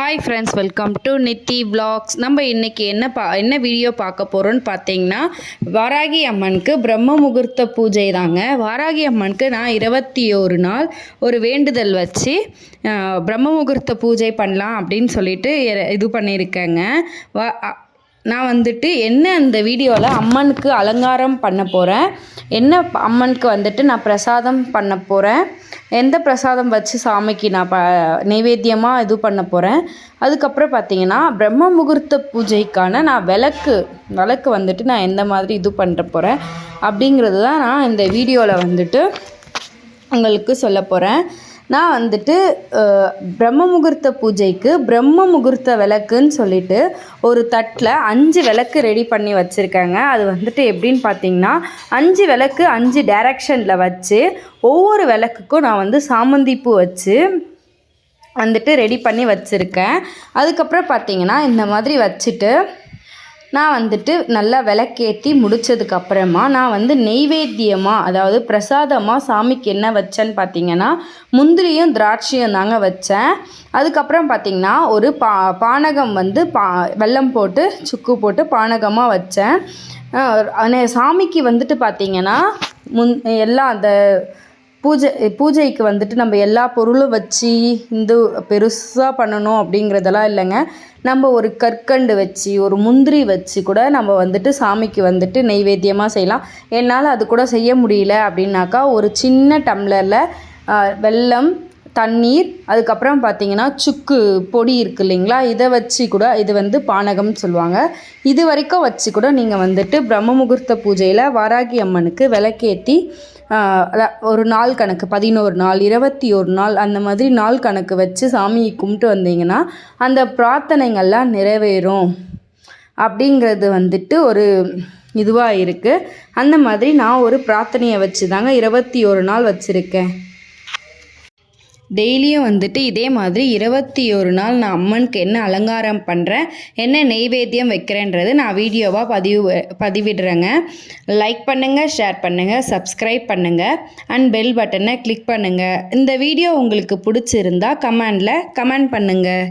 Hi friends welcome to Nithi vlogs. நம்ம இன்றைக்கி என்ன பா என்ன வீடியோ பார்க்க போகிறோன்னு பார்த்தீங்கன்னா வாராகி அம்மனுக்கு பிரம்ம முகூர்த்த பூஜை தாங்க. வாராகி அம்மனுக்கு நான் இருபத்தி ஒரு நாள் ஒரு வேண்டுதல் வச்சு பிரம்ம முகூர்த்த பூஜை பண்ணலாம் அப்படின்னு சொல்லிட்டு எ- இது பண்ணியிருக்கேங்க. வா நான் வந்துட்டு என்ன அந்த வீடியோவில் அம்மனுக்கு அலங்காரம் பண்ண போகிறேன் என்ன அம்மனுக்கு வந்துட்டு நான் பிரசாதம் பண்ண போகிறேன் எந்த பிரசாதம் வச்சு சாமிக்கு நான் ப நைவேத்தியமாக இது பண்ண போகிறேன் அதுக்கப்புறம் பார்த்தீங்கன்னா பிரம்ம முகூர்த்த பூஜைக்கான நான் விளக்கு விளக்கு வந்துட்டு நான் எந்த மாதிரி இது பண்ணுற போகிறேன் அப்படிங்கிறது தான் நான் இந்த வீடியோவில் வந்துட்டு உங்களுக்கு சொல்ல போகிறேன் நான் வந்துட்டு பிரம்ம முகூர்த்த பூஜைக்கு பிரம்ம முகூர்த்த விளக்குன்னு சொல்லிட்டு ஒரு தட்டில் அஞ்சு விளக்கு ரெடி பண்ணி வச்சுருக்கேங்க. அது வந்துட்டு எப்படின்னு பார்த்தீங்கன்னா அஞ்சு விளக்கு அஞ்சு டைரக்ஷனில் வச்சு ஒவ்வொரு விளக்குக்கும் நான் வந்து சாமந்தி பூ வச்சு வந்துட்டு ரெடி பண்ணி வச்சுருக்கேன். அதுக்கப்புறம் பார்த்தீங்கன்னா இந்த மாதிரி வச்சுட்டு நான் வந்துட்டு நல்லா விளக்கேற்றி முடித்ததுக்கப்புறமா நான் வந்து நெய்வேத்தியமாக அதாவது பிரசாதமாக சாமிக்கு என்ன வச்சேன்னு பார்த்தீங்கன்னா முந்திரியும் திராட்சையும் தாங்க வச்சேன். அதுக்கப்புறம் பார்த்திங்கன்னா ஒரு பா பானகம் வந்து பா வெல்லம் போட்டு சுக்கு போட்டு பானகமாக வச்சேன். சாமிக்கு வந்துட்டு பார்த்தீங்கன்னா முன் எல்லாம் அந்த பூஜை பூஜைக்கு வந்துட்டு நம்ம எல்லா பொருளும் வச்சு இந்து பெருசாக பண்ணணும் அப்படிங்கிறதெல்லாம் இல்லைங்க. நம்ம ஒரு கற்கண்டு வச்சு ஒரு முந்திரி வச்சு கூட நம்ம வந்துட்டு சாமிக்கு வந்துட்டு நெய்வேத்தியமாக செய்யலாம். என்னால் அது கூட செய்ய முடியல அப்படின்னாக்கா ஒரு சின்ன டம்ளரில் வெல்லம் தண்ணீர் அதுக்கப்புறம் பார்த்தீங்கன்னா சுக்கு பொடி இருக்கு இல்லைங்களா? இதை வச்சு கூட இது வந்து பானகம்னு சொல்லுவாங்க. இது வரைக்கும் வச்சு கூட நீங்கள் வந்துட்டு பிரம்ம முகூர்த்த பூஜையில் வாராகி அம்மனுக்கு விளக்கேற்றி ஒரு நாள் கணக்கு பதினோரு நாள் இருபத்தி ஒரு நாள் அந்த மாதிரி நாள் கணக்கு வச்சு சாமியை கும்பிட்டு வந்தீங்கன்னா அந்த பிரார்த்தனைகள்லாம் நிறைவேறும். அப்படிங்கிறது வந்துட்டு ஒரு இதுவாக இருக்குது அந்த மாதிரி நான் ஒரு பிரார்த்தனையை வச்சு தாங்க இருபத்தி ஒரு நாள் வச்சுருக்கேன். டெய்லியும் வந்துட்டு இதே மாதிரி இருபத்தி ஒரு நாள் நான் அம்மனுக்கு என்ன அலங்காரம் பண்ணுறேன் என்ன நெய்வேத்தியம் வைக்கிறேன்றது நான் வீடியோவாக பதிவு பதிவிடுறேங்க. லைக் பண்ணுங்கள் ஷேர் பண்ணுங்கள் சப்ஸ்கிரைப் பண்ணுங்கள் அண்ட் பெல் பட்டனை கிளிக் பண்ணுங்கள் இந்த வீடியோ உங்களுக்கு பிடிச்சிருந்தா கமெண்டில் கமெண்ட் பண்ணுங்கள்